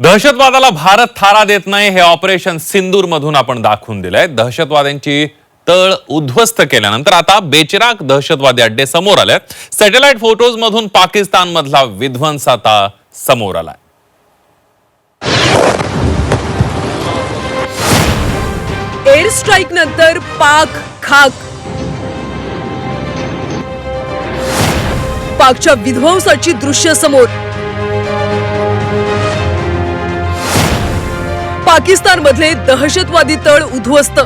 दहशतवादाला भारत थारा देत नाही हे ऑपरेशन सिंदूर मधून आपण दाखवून दिलंय. दहशतवाद्यांची तळ उद्ध्वस्त केल्यानंतर आता बेचिराग दहशतवादी अड्डे समोर आले सॅटेलाइट फोटोज मधून पाकिस्तान मधला विध्वंस आता समोर आलाय. एअर स्ट्राईक नंतर पाक खाक. पाकच्या विध्वंसाची दृश्य समोर. पाकिस्तान मधले दहशतवादी तळ उद्ध्वस्त.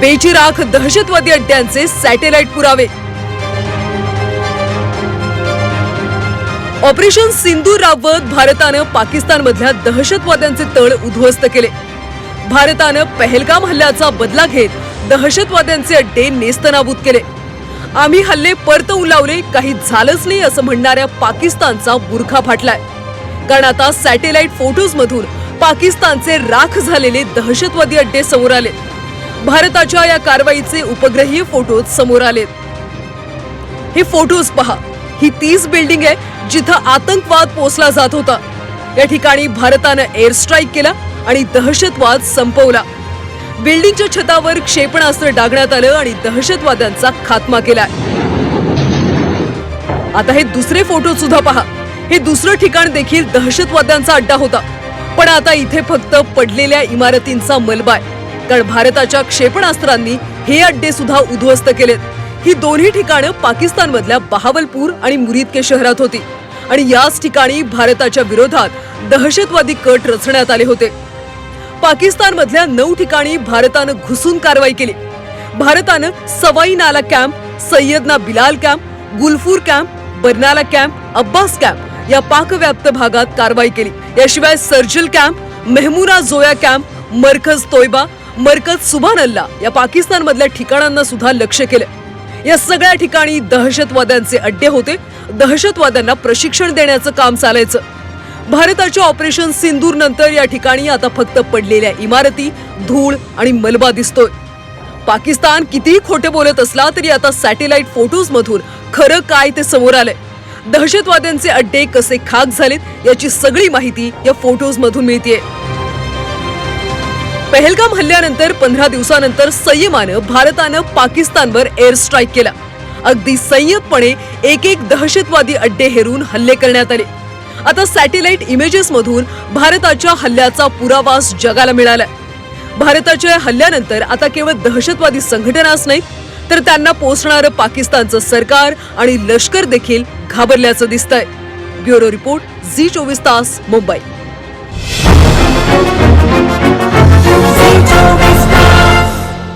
बेचिराख दहशतवादी अड्ड्यांचे सॅटेलाइट पुरावे. ऑपरेशन सिंदूर राबवत भारतानं पाकिस्तानमधल्या दहशतवाद्यांचे तळ उद्ध्वस्त केले. भारतानं पहलगाम हल्ल्याचा बदला घेत दहशतवाद्यांचे अड्डे नेस्तनाबूत केले. आम्ही हल्ले परतवून लावले काही झालंच नाही असं म्हणणाऱ्या पाकिस्तानचा बुरखा फाटलाय. कारण आता सॅटेलाइट फोटोज मधून पाकिस्तानचे राख झालेले दहशतवादी अड्डे समोर आले. भारताच्या या कारवाईचे उपग्रहीय फोटोज समोर आलेत हे फोटोज पहा. ही तीच बिल्डिंग आहे जिथं आतंकवाद पोचला जात होता. या ठिकाणी भारतानं एअर स्ट्राईक केला आणि दहशतवाद संपवला. बिल्डिंगच्या छतावर क्षेपणास्त्र डागण्यात आलं आणि दहशतवाद्यांचा खात्मा केलाय. आता हे दुसरे फोटो सुद्धा पहा. हे दुसरं ठिकाण देखील दहशतवाद्यांचा अड्डा होता. पण आता इथे फक्त पडलेल्या इमारतींचा मलबा आहे कारण भारताच्या क्षेपणास्त्रांनी हे अड्डे सुद्धा उद्ध्वस्त केलेत. ही दोन्ही ठिकाणं पाकिस्तानमधल्या बहावलपूर आणि मुरीदके शहरात होती. आणि याच ठिकाणी भारताच्या विरोधात दहशतवादी कट रचण्यात आले होते. पाकिस्तानमधल्या नऊ ठिकाणी भारतानं घुसून कारवाई केली. भारतानं Sawai Nala camp Syedna Bilal camp Gulpur camp Barnala camp Abbas camp या पाकव्याप्त भागात कारवाई केली. याशिवाय सर्जल कॅम्प मेहमुना जोया कॅम्प मरकज तोयबा मरकज सुभान अल्ला या पाकिस्तानमधल्या ठिकाणांना सुद्धा लक्ष केलं. या सगळ्या ठिकाणी दहशतवाद्यांचे अड्डे होते. दहशतवाद्यांना प्रशिक्षण देण्याचं काम चालायचं. भारताच्या ऑपरेशन सिंदूर नंतर या ठिकाणी आता फक्त पडलेल्या इमारती धूळ आणि मलबा दिसतोय. पाकिस्तान कितीही खोटे बोलत असला तरी आता सॅटेलाइट फोटोज मधून खरं काय ते समोर आलंय. दहशतवाद्यांचे अड्डे कसे खाक झालेत याची सगळी माहिती या फोटोज मधून मिळतीये. पहलगाम हल्ल्यानंतर पंधरा दिवसानंतर संयमानं भारतानं पाकिस्तानवर एअर स्ट्राईक केला. अगदी संयमपणे एक एक दहशतवादी अड्डे हेरून हल्ले करण्यात आले. आता सॅटेलाइट इमेजेस मधून भारताच्या हल्ल्याचा पुरावास जगाला मिळालाय भारताच्या या हल्ल्यानंतर आता केवळ दहशतवादी संघटनाच नाही तर त्यांना पोचणारं पाकिस्तानचं सरकार आणि लष्कर देखील घाबरल्याचं दिसतंय. ब्युरो रिपोर्ट झी चोवीस तास मुंबई.